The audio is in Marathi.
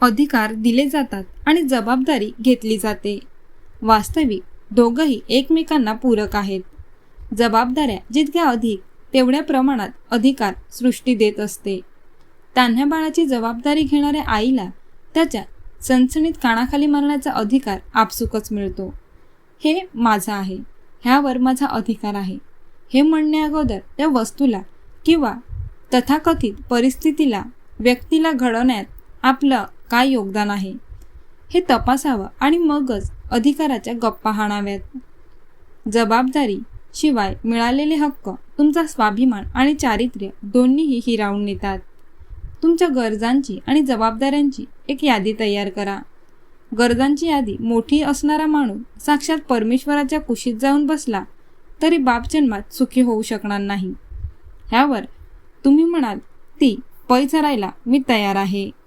अधिकार दिले जातात आणि जबाबदारी घेतली जाते. वास्तविक दोघंही एकमेकांना पूरक आहेत. जबाबदाऱ्या जितक्या अधिक तेवढ्या प्रमाणात अधिकार सृष्टी देत असते. तान्ह्या बाळाची जबाबदारी घेणाऱ्या आईला त्याच्या सणसणीत कानाखाली मारण्याचा अधिकार आपसुकच मिळतो. हे माझं आहे. ह्यावर माझा अधिकार आहे. हे म्हणण्या अगोदर त्या वस्तूला किंवा तथाकथित परिस्थितीला व्यक्तीला घडवण्यात आपलं काय योगदान आहे? हे तपासावं आणि मगच अधिकाराच्या गप्पा हाणाव्यात. जबाबदारी शिवाय मिळालेले हक्क तुमचा स्वाभिमान आणि चारित्र्य दोन्हीही हिरावून नेतात. तुमच्या गरजांची आणि जबाबदाऱ्यांची एक यादी तयार करा. गरजांची यादी मोठी असणारा माणूस साक्षात परमेश्वराच्या कुशीत जाऊन बसला तरी बाप जन्मात सुखी होऊ शकणार नाही. ह्यावर तुम्ही म्हणाल ती पैसरायला मी तयार आहे.